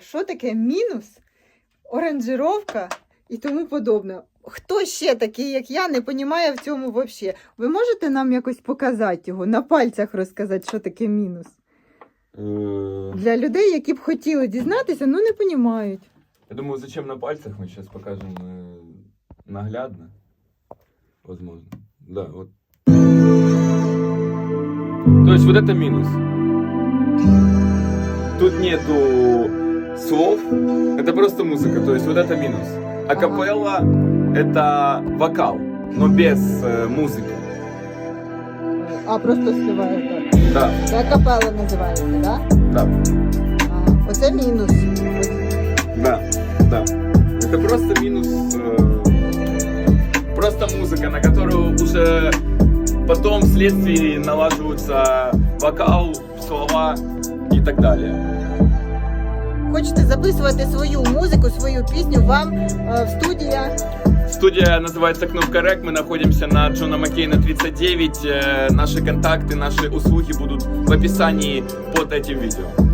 Що таке мінус, оранжировка і тому подобне. Хто ще такий, як я, не розуміє в цьому взагалі? Ви можете нам якось показати його, на пальцях розказати, що таке мінус? Э, Для людей, які б хотіли дізнатися, ну не розуміють. Я думаю, зачем на пальцах мы сейчас покажем э, наглядно. Возможно. Да, вот. То есть вот это минус. Тут нету слов, это просто музыка, то есть вот это минус. Акапелла это вокал, но без э, музыки. А просто співаєте. Да, Це капела називається, так? Да? да, Ага. Оце мінус. да, да. Это просто минус. э, просто музыка, на которую уже потом вследствие налаживаются вокал, слова и так далее. Хочете записувати свою музику, свою пісню, вам е, в студія. Студия называется Кнопка Рек. Мы находимся на Джона Маккейна 39. Э, Наши контакты, наши услуги будут в описании под этим видео.